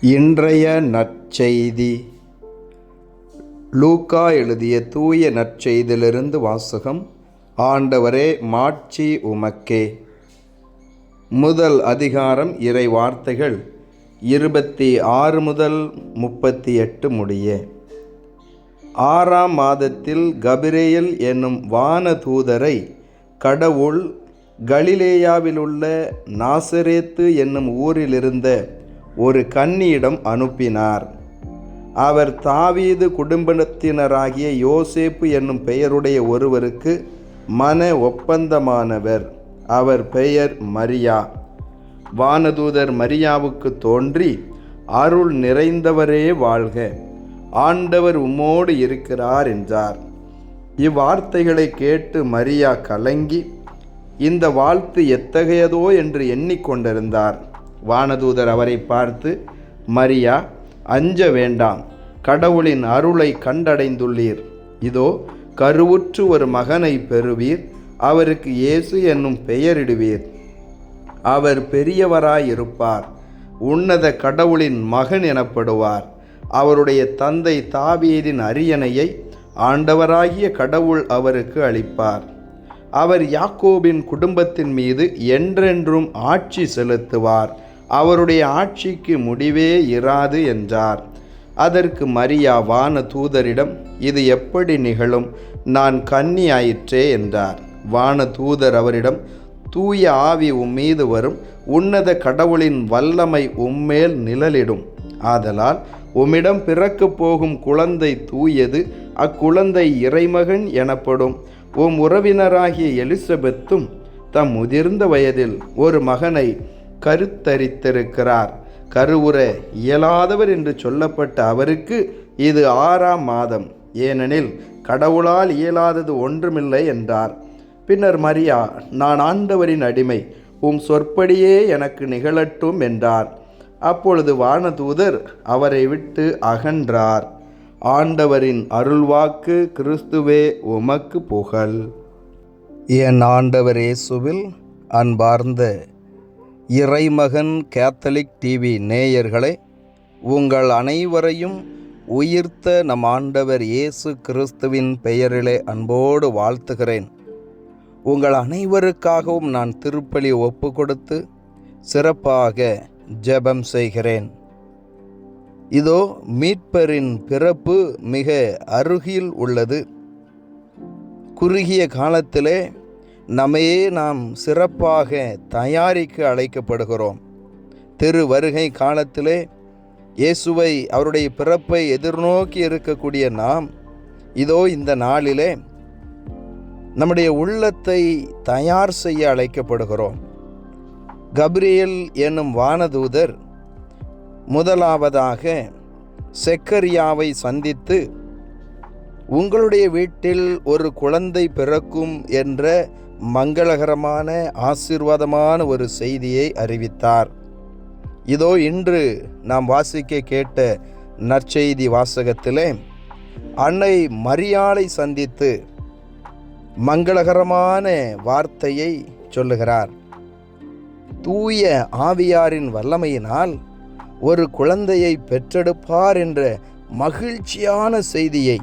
இன்றைய நற்செய்தி. லூக்கா எழுதிய தூய நற்செய்தியிலிருந்து வாசகம் ஆண்டவரே மாட்சி உமக்கே. முதல் அதிகாரம் இறை வார்த்தைகள் இருபத்தி ஆறு முதல் முப்பத்தி எட்டு முடிய. ஆறாம் மாதத்தில் கபிரேயல் என்னும் வான தூதரை கடவுள் கலிலேயாவிலுள்ள நாசரேத்து என்னும் ஊரிலிருந்த ஒரு கன்னியிடம் அனுப்பினார். அவர் தாவீது குடும்பத்தினராகிய யோசேப்பு என்னும் பெயருடைய ஒருவருக்கு மன ஒப்பந்தமானவர். அவர் பெயர் மரியா. வானதூதர் மரியாவுக்கு தோன்றி அருள் நிறைந்தவரே வாழ்க. ஆண்டவர் உம்மோடு இருக்கிறார் என்றார். இவ்வார்த்தைகளை கேட்டு மரியா கலங்கி இந்த வாழ்த்து எத்தகையதோ என்று எண்ணிக்கொண்டிருந்தார். வானதூதர் அவரை பார்த்து மரியா அஞ்ச வேண்டாம். கடவுளின் அருளை கண்டடைந்துள்ளீர். இதோ கருவுற்று ஒரு மகனை பெறுவீர். அவருக்கு இயேசு என்னும் பெயரிடுவீர். அவர் பெரியவராயிருப்பார். உன்னத கடவுளின் மகன் எனப்படுவார். அவருடைய தந்தை தாவீரின் அரியணையை ஆண்டவராகிய கடவுள் அவருக்கு அளிப்பார். அவர் யாக்கோபின் குடும்பத்தின் மீது என்றென்றும் ஆட்சி செலுத்துவார். அவருடைய ஆட்சிக்கு முடிவே இராது என்றார். அதற்கு மரியா வான தூதரிடம் இது எப்படி நிகழும்? நான் கன்னி ஆயிற்றே என்றார். வான தூதர் அவரிடம் தூய ஆவி உம்மீது வரும் உன்னத கடவுளின் வல்லமை உம்மேல் நிழலிடும். ஆதலால் உம்மிடம் பிறக்கப் போகும் குழந்தை தூயது அக்குழந்தை இறைமகன் எனப்படும். உம் உறவினராகிய எலிசபெத்தும் தம் முதிர்ந்த வயதில் ஒரு மகனை கருத்தரித்திருக்கிறார். கருவுற இயலாதவர் என்று சொல்லப்பட்ட அவருக்கு இது ஆறாம் மாதம். ஏனெனில் கடவுளால் இயலாதது ஒன்றுமில்லை என்றார். பின்னர் மரியா நான் ஆண்டவரின் அடிமை உம் சொற்படியே எனக்கு நிகழட்டும் என்றார். அப்பொழுது வானதூதர் அவரை விட்டு அகன்றார். ஆண்டவரின் அருள்வாக்கு கிறிஸ்துவே உமக்கு புகழ். என் ஆண்டவர் இயேசுவில் அன்பார்ந்த இறைமகன் கேத்தலிக் டிவி நேயர்களே உங்கள் அனைவரையும் உயிர்த்த நம் ஆண்டவர் இயேசு கிறிஸ்துவின் பெயரிலே அன்போடு வாழ்த்துகிறேன். உங்கள் அனைவருக்காகவும் நான் திருப்பலி ஒப்பு கொடுத்து சிறப்பாக ஜெபம் செய்கிறேன். இதோ மீட்பரின் பிறப்பு மிக அருகில் உள்ளது. குறுகிய காலத்திலே நம்மையே நாம் சிறப்பாக தயாரிக்க அழைக்கப்படுகிறோம். திரு வருகை காலத்திலே இயேசுவை அவருடைய பிறப்பை எதிர்நோக்கி இருக்கக்கூடிய நாம் இதோ இந்த நாளிலே நம்முடைய உள்ளத்தை தயார் செய்ய அழைக்கப்படுகிறோம். கப்ரியல் என்னும் வானதூதர் முதலாவதாக செக்கரியாவை சந்தித்து உங்களுடைய வீட்டில் ஒரு குழந்தை பிறக்கும் என்ற மங்களகரமான ஆசீர்வாதமான ஒரு செய்தியை அறிவித்தார். இதோ இன்று நாம் வாசிக்க கேட்ட நற்செய்தி வாசகத்திலே அன்னை மரியாளை சந்தித்து மங்களகரமான வார்த்தையை சொல்லுகிறார். தூய ஆவியாரின் வல்லமையினால் ஒரு குழந்தையை பெற்றெடுப்பார் என்ற மகிழ்ச்சியான செய்தியை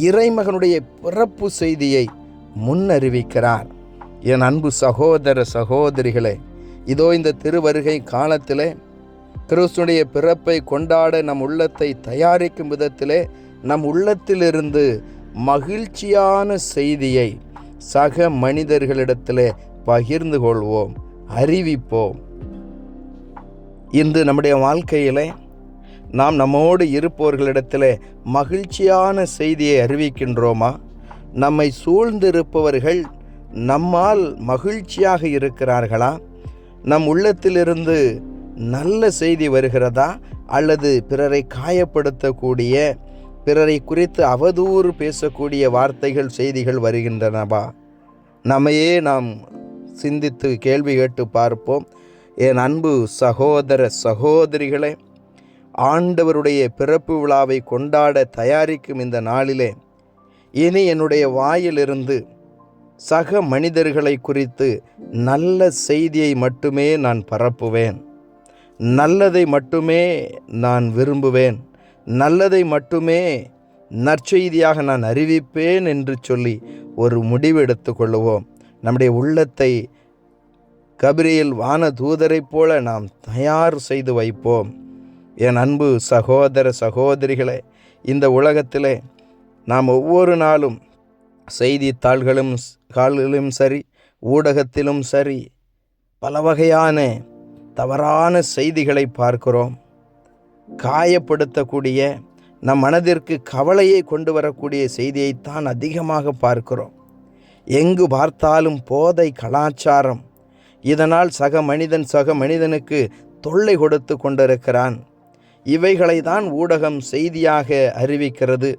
இறைமகனுடைய பிறப்பு செய்தியை முன்னறிவிக்கிறார். என் அன்பு சகோதர சகோதரிகளே இதோ இந்த திருவருகை காலத்திலே கிறிஸ்துடைய பிறப்பை கொண்டாட நம் உள்ளத்தை தயாரிக்கும் விதத்திலே நம் உள்ளத்திலிருந்து மகிழ்ச்சியான செய்தியை சக மனிதர்களிடத்திலே பகிர்ந்து கொள்வோம் அறிவிப்போம். இன்று நம்முடைய வாழ்க்கையிலே நாம் நம்மோடு இருப்பவர்களிடத்தில் மகிழ்ச்சியான செய்தியை அறிவிக்கின்றோமா? நம்மை சூழ்ந்திருப்பவர்கள் நம்மால் மகிழ்ச்சியாக இருக்கிறார்களா? நம் உள்ளத்திலிருந்து நல்ல செய்தி வருகிறதா? அல்லது பிறரை காயப்படுத்தக்கூடிய பிறரை குறித்து அவதூறு பேசக்கூடிய வார்த்தைகள் செய்திகள் வருகின்றனவா? நம்மையே நாம் சிந்தித்து கேள்வி கேட்டு பார்ப்போம். என் அன்பு சகோதர சகோதரிகளே ஆண்டவருடைய பிறப்பு விழாவை கொண்டாட தயாரிக்கும் இந்த நாளிலே இனி என்னுடைய வாயிலிருந்து சக மனிதர்களை குறித்து நல்ல செய்தியை மட்டுமே நான் பரப்புவேன். நல்லதை மட்டுமே நான் விரும்புவேன். நல்லதை மட்டுமே நற்செய்தியாக நான் அறிவிப்பேன் என்று சொல்லி ஒரு முடிவு எடுத்துக்கொள்ளுவோம் நம்முடைய உள்ளத்தை கபிரியில் வான தூதரைப் போல நாம் தயார் செய்து வைப்போம். என் அன்பு சகோதர சகோதரிகளே இந்த உலகத்திலே நாம் ஒவ்வொரு நாளும் செய்தித்தாள்களும் கால்களிலும் சரி ஊடகத்திலும் சரி பல வகையான தவறான செய்திகளை பார்க்கிறோம். காயப்படுத்தக்கூடிய நம் மனதிற்கு கவலையை கொண்டு வரக்கூடிய செய்தியைத்தான் அதிகமாக பார்க்கிறோம். எங்கு பார்த்தாலும் போதை கலாச்சாரம் இதனால் சக மனிதன் சக மனிதனுக்கு தொல்லை கொடுத்து கொண்டிருக்கிறான். இவைகளை தான் ஊடகம் செய்தியாக அறிவிக்கிறது.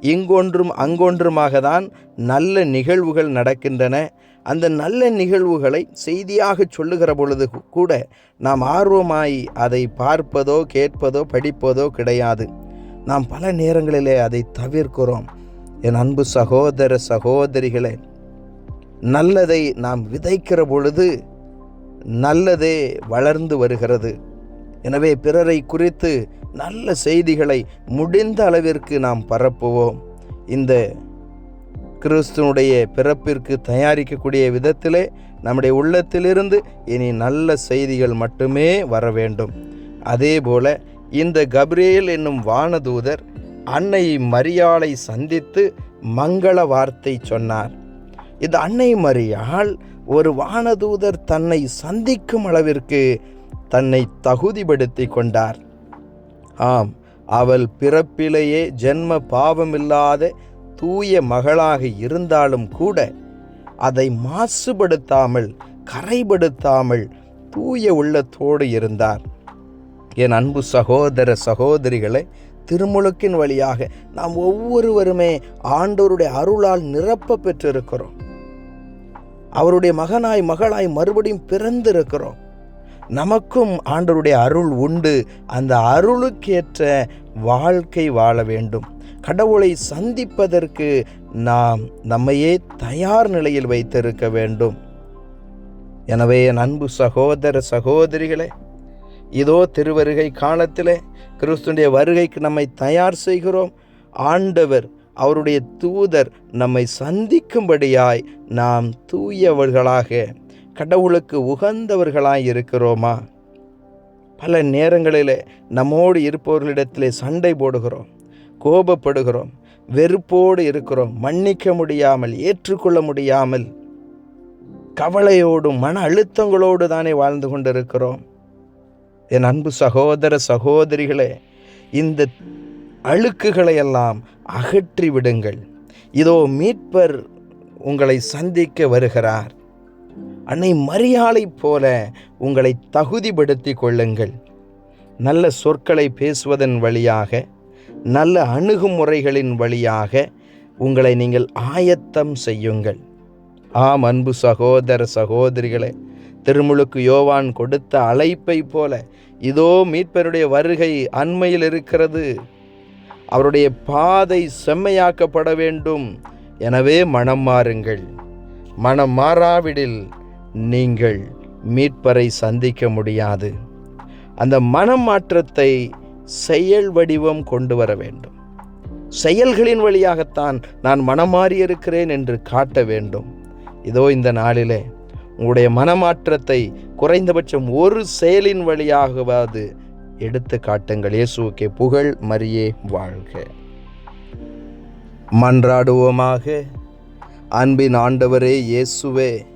இங்கொன்றும் அங்கொன்றுமாக தான் நல்ல நிகழ்வுகள் நடக்கின்றன. அந்த நல்ல நிகழ்வுகளை செய்தியாக சொல்லுகிற பொழுது கூட நாம் ஆர்வமாய் அதை பார்ப்பதோ கேட்பதோ படிப்பதோ கிடையாது. நாம் பல நேரங்களிலே அதை தவிர்க்கிறோம். என் அன்பு சகோதர சகோதரிகளே நல்லதை நாம் விதைக்கிற பொழுது நல்லதே வளர்ந்து வருகிறது. எனவே பிறரை குறித்து நல்ல செய்திகளை முடிந்த அளவிற்கு நாம் பரப்புவோம். இந்த கிறிஸ்துனுடைய பிறப்பிற்கு தயாரிக்கக்கூடிய விதத்திலே நம்முடைய உள்ளத்திலிருந்து இனி நல்ல செய்திகள் மட்டுமே வர வேண்டும். அதே போல இந்த கப்ரியேல் என்னும் வானதூதர் அன்னை மரியாளை சந்தித்து மங்கள வார்த்தை சொன்னார். இந்த அன்னை மரியாள் ஒரு வானதூதர் தன்னை சந்திக்கும் அளவிற்கு தன்னை தகுதிப்படுத்தி கொண்டார். ஆம் அவள் பிறப்பிலேயே ஜென்ம பாவமில்லாத தூய மகளாக இருந்தாலும் கூட அதை மாசுபடுத்தாமல் கரைபடுத்தாமல் தூய உள்ளத்தோடு இருந்தார். என் அன்பு சகோதர சகோதரிகளை திருமுழுக்கின் வழியாக நாம் ஒவ்வொருவருமே ஆண்டோருடைய அருளால் நிரப்ப பெற்றிருக்கிறோம். அவருடைய மகனாய் மகளாய் மறுபடியும் பிறந்திருக்கிறோம். நமக்கும் ஆண்டவருடைய அருள் உண்டு. அந்த அருளுக்கேற்ற வாழ்க்கை வாழ வேண்டும். கடவுளை சந்திப்பதற்கு நாம் நம்மையே தயார் நிலையில் வைத்திருக்க வேண்டும். எனவே என் அன்பு சகோதர சகோதரிகளே இதோ திருவருகை காலத்திலே கிறிஸ்துடைய வருகைக்கு நம்மை தயார் செய்கிறோம். ஆண்டவர் அவருடைய தூதர் நம்மை சந்திக்கும்படியாய் நாம் தூயவர்களாக கடவுளுக்கு உகந்தவர்களாய் இருக்கிறோமா? பல நேரங்களில் நம்மோடு இருப்பவர்களிடத்திலே சண்டை போடுகிறோம் கோபப்படுகிறோம் வெறுப்போடு இருக்கிறோம் மன்னிக்க முடியாமல் ஏற்றுக்கொள்ள முடியாமல் கவலையோடும் மன அழுத்தங்களோடு தானே வாழ்ந்து கொண்டிருக்கிறோம். என் அன்பு சகோதர சகோதரிகளே இந்த அழுக்குகளை எல்லாம் அகற்றி விடுங்கள் இதோ மீட்பர் உங்களை சந்திக்க வருகிறார். அன்னை மரியாளைப் போல உங்களை தகுதிப்படுத்தி கொள்ளுங்கள். நல்ல சொற்களை பேசுவதன் வழியாக நல்ல அணுகுமுறைகளின் வழியாக உங்களை நீங்கள் ஆயத்தம் செய்யுங்கள். ஆம் அன்பு சகோதர சகோதரிகளே திருமுழுக்கு யோவான் கொடுத்த அழைப்பை போல இதோ மீட்பருடைய வருகை அண்மையில் இருக்கிறது. அவருடைய பாதை செம்மையாக்கப்பட வேண்டும். எனவே மனம் மாறுங்கள். மனம் மாறாவிடில் நீங்கள் மீட்பரை சந்திக்க முடியாது. அந்த மனம் மாற்றத்தை செயல் வடிவம் கொண்டு வர வேண்டும். செயல்களின் வழியாகத்தான் நான் மனம் மாறியிருக்கிறேன் என்று காட்ட வேண்டும். இதோ இந்த நாளிலே உங்களுடைய மனமாற்றத்தை குறைந்தபட்சம் ஒரு செயலின் வழியாகவாது எடுத்து காட்டுங்கள். இயேசுக்கே புகழ் மரியே வாழ்க. மன்றாடுவோமாக. அன்பின் ஆண்டவரே இயேசுவே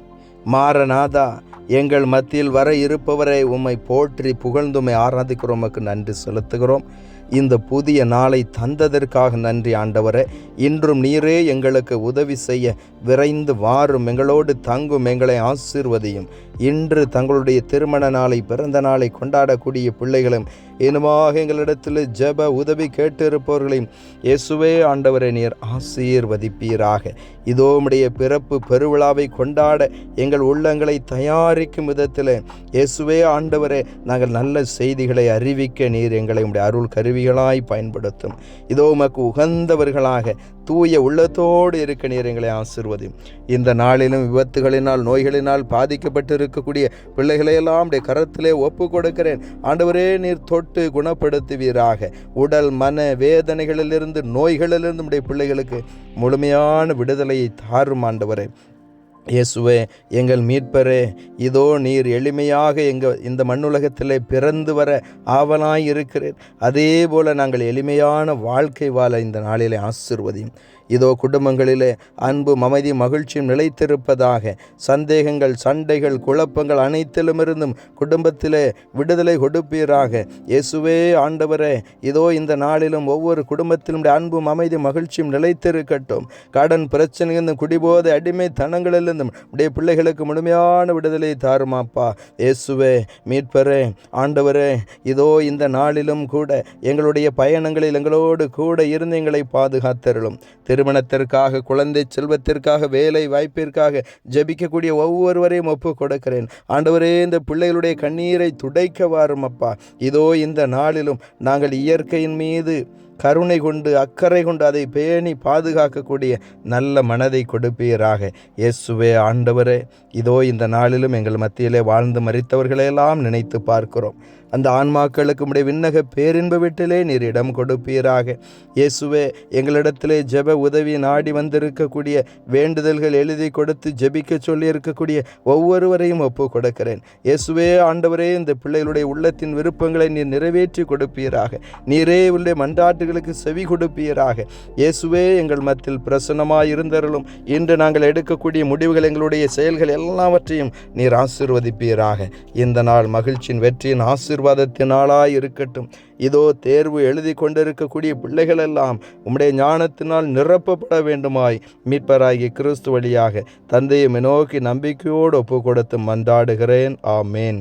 மாறநாதா எங்கள் மத்தியில் வர இருப்பவரை உம்மை போற்றி புகழ்ந்துமை ஆராதிக்கிறோம். நன்றி செலுத்துகிறோம். இந்த புதிய நாளை தந்ததற்காக நன்றி ஆண்டவரே. இன்றும் நீரே எங்களுக்கு உதவி செய்ய விரைந்து வாரும் எங்களோடு தங்கும் எங்களை ஆசீர்வதியும். இன்று தங்களுடைய திருமண நாளை பிறந்த நாளை கொண்டாடக்கூடிய பிள்ளைகளும் இனிமாக எங்களிடத்தில் ஜெப உதவி கேட்டிருப்பவர்களையும் இயேசுவே ஆண்டவரை நீர் ஆசீர்வதிப்பீராக. இதோ உடைய பிறப்பு பெருவிழாவை கொண்டாட எங்கள் உள்ளங்களை தயாரிக்கும் விதத்தில் இயேசுவே ஆண்டவரே நாங்கள் நல்ல செய்திகளை அறிவிக்க நீர் எங்களை உடைய அருள் கருவிகளாய் பயன்படுத்தும். இதோ உமக்கு உகந்தவர்களாக தூய உள்ளத்தோடு இருக்க நீர் எங்களை இந்த நாளிலும் விபத்துகளினால் நோய்களினால் பாதிக்கப்பட்டு இருக்கக்கூடிய பிள்ளைகளையெல்லாம் உடைய கரத்திலே ஒப்பு கொடுக்கிறேன் ஆண்டவரே நீர் தொட்டு குணப்படுத்துவீராக. உடல் மன வேதனைகளிலிருந்து நோய்களிலிருந்து உடைய பிள்ளைகளுக்கு முழுமையான விடுதலையை தாரும் ஆண்டவரே. இயேசுவே எங்கள் மீட்பரே இதோ நீர் எளிமையாக எங்கள் இந்த மண்ணுலகத்திலே பிறந்து வர ஆவலாய் இருக்கிறேன் அதே போல நாங்கள் எளிமையான வாழ்க்கை வாழ இந்த நாளிலே ஆசிர்வதியும். இதோ குடும்பங்களிலே அன்பும் அமைதி மகிழ்ச்சியும் நிலைத்திருப்பதாக. சந்தேகங்கள் சண்டைகள் குழப்பங்கள் அனைத்திலுமிருந்தும் குடும்பத்திலே விடுதலை கொடுப்பீராக. இயேசுவே ஆண்டவரே இதோ இந்த நாளிலும் ஒவ்வொரு குடும்பத்திலும் அன்பும் அமைதி மகிழ்ச்சியும் நிலைத்திருக்கட்டும். கடன் பிரச்சனையிலிருந்தும் குடிபோதை அடிமைத்தனங்களிலிருந்தும் உடைய பிள்ளைகளுக்கு முழுமையான விடுதலை தாருமாப்பா. இயேசுவே மீட்பரே ஆண்டவரே இதோ இந்த நாளிலும் கூட எங்களுடைய பயணங்களில் எங்களோடு கூட இருந்து எங்களை பாதுகாத்தருளும். திருமணத்திற்காக குழந்தை செல்வத்திற்காக வேலை வாய்ப்பிற்காக ஜபிக்கக்கூடிய ஒவ்வொருவரையும் ஒப்பு கொடுக்கிறேன் ஆண்டவரே இந்த பிள்ளைகளுடைய கண்ணீரை துடைக்க வாரும் அப்பா இதோ இந்த நாளிலும் நாங்கள் இயற்கையின் மீது கருணை கொண்டு அக்கறை கொண்டு அதை பேணி பாதுகாக்கக்கூடிய நல்ல மனதை கொடுப்பீராக. இயேசுவே ஆண்டவரே இதோ இந்த நாளிலும் எங்கள் மத்தியிலே வாழ்ந்து மறித்தவர்களையெல்லாம் நினைத்து பார்க்கிறோம். அந்த ஆன்மாக்களுக்கு உடைய விண்ணக பேரின்ப வீட்டிலே நீர் இடம் கொடுப்பீராக. இயேசுவே எங்களிடத்திலே ஜெப உதவி நாடி வந்திருக்கக்கூடிய வேண்டுதல்கள் எழுதி கொடுத்து ஜெபிக்க சொல்லி இருக்கக்கூடிய ஒவ்வொருவரையும் ஒப்பு கொடுக்கிறேன். இயேசுவே ஆண்டவரே இந்த பிள்ளைகளுடைய உள்ளத்தின் விருப்பங்களை நீர் நிறைவேற்றி கொடுப்பீராக. நீரே உள்ள மன்றாட்டுகளுக்கு செவி கொடுப்பீராக. இயேசுவே எங்கள் மத்தியில் பிரசன்னமாய் இருந்தருளும் இன்று நாங்கள் எடுக்கக்கூடிய முடிவுகள் எங்களுடைய செயல்கள் எல்லாவற்றையும் நீர் ஆசிர்வதிப்பீராக. இந்த நாள் மகிழ்ச்சியின் வெற்றியின் ஆசிர்வாதத்தினாலாய் இருக்கட்டும். இதோ தேர்வு எழுதி கொண்டிருக்கக்கூடிய பிள்ளைகள் எல்லாம் உம்முடைய ஞானத்தினால் நிரப்பப்பட வேண்டுமாய் மீட்பராகிய கிறிஸ்து வழியாக தந்தையை நோக்கி நம்பிக்கையோடு ஒப்பு கொடுத்து மன்றாடுகிறேன். ஆமேன்.